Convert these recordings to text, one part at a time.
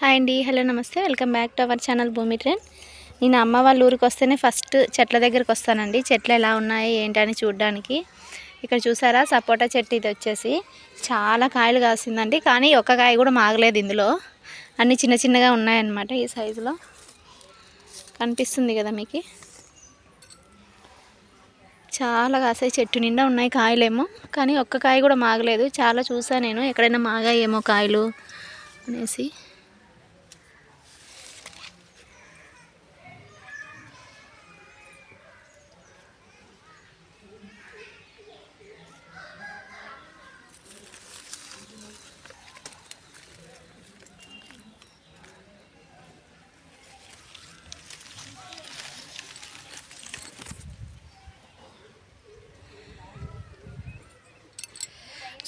Hi అండి. Hello నమస్తే. Welcome back to our channel Bhoomi trend. నేను అమ్మ వాళ్ళ ఊరికి వస్తేనే ఫస్ట్ చెట్ల దగ్గరికి వస్తానండి. చెట్లు ఎలా ఉన్నాయి ఏంటని చూడడానికి. ఇక్కడ చూసారా సపోటా చెట్టు ఇది వచ్చేసి. చాలా కాయలు కాసిందండి కానీ ఒక్క కాయ కూడా మాగలేదు ఇందులో. అన్ని చిన్న చిన్నగా ఉన్నాయన్నమాట ఈ సైజులో. కనిపిస్తుంది కదా మీకు? చాలా కాసాయి చెట్టు నిండా ఉన్నాయి కాయలేమో కానీ ఒక్క కాయ కూడా మాగలేదు. చాలా చూసా నేను ఎక్కడైనా మాగాయేమో కాయలు అనేసి.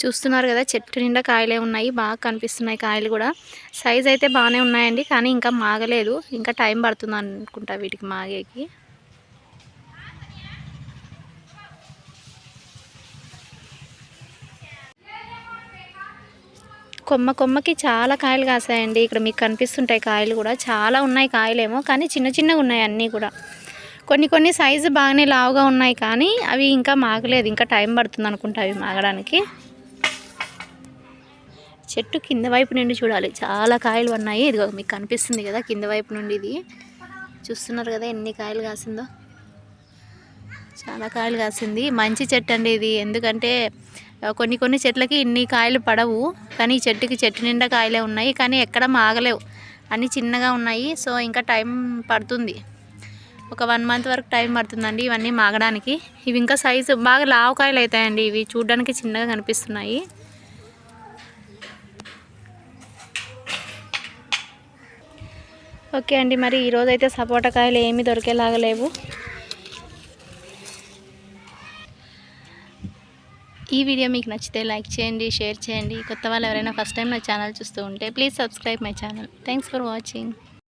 చూస్తున్నారు కదా చెట్టు నిండా కాయలే ఉన్నాయి బాగా కనిపిస్తున్నాయి కాయలు కూడా. సైజ్ అయితే బాగానే ఉన్నాయండి కానీ ఇంకా మాగలేదు. ఇంకా టైం పడుతుంది అనుకుంటా వీటికి మాగేకి. కొమ్మ కొమ్మకి చాలా కాయలు కాసాయండి. ఇక్కడ మీకు కనిపిస్తుంటాయి కాయలు కూడా. చాలా ఉన్నాయి కాయలేమో కానీ చిన్న చిన్నగా ఉన్నాయి అన్నీ కూడా. కొన్ని కొన్ని సైజు బాగానే లావుగా ఉన్నాయి కానీ అవి ఇంకా మాగలేదు. ఇంకా టైం పడుతుంది అనుకుంటా అవి మాగడానికి. చెట్టు కింద వైపు నుండి చూడాలి. చాలా కాయలు ఉన్నాయి. ఇది మీకు కనిపిస్తుంది కదా కింద వైపు నుండి ఇది. చూస్తున్నారు కదా ఎన్ని కాయలు కాసిందో. చాలా కాయలు కాసింది. మంచి చెట్టు అండి ఇది. ఎందుకంటే కొన్ని కొన్ని చెట్లకి ఇన్ని కాయలు పడవు. కానీ ఈ చెట్టుకి చెట్టు నిండా కాయలే ఉన్నాయి. కానీ ఎక్కడ మాగలేవు. అన్నీ చిన్నగా ఉన్నాయి. సో ఇంకా టైం పడుతుంది. ఒక వన్ మంత్ వరకు టైం పడుతుందండి ఇవన్నీ మాగడానికి. ఇవి ఇంకా సైజు బాగా లావకాయలు అవుతాయండి. ఇవి చూడడానికి చిన్నగా కనిపిస్తున్నాయి. ఓకే అండి మరి ఈరోజైతే సపోటా కాయలు ఏమీ దొరికేలాగా లేవు. ఈ వీడియో మీకు నచ్చితే లైక్ చేయండి షేర్ చేయండి. కొత్త వాళ్ళు ఎవరైనా ఫస్ట్ టైం నా ఛానల్ చూస్తూ ఉంటే please subscribe my channel. Thanks for watching.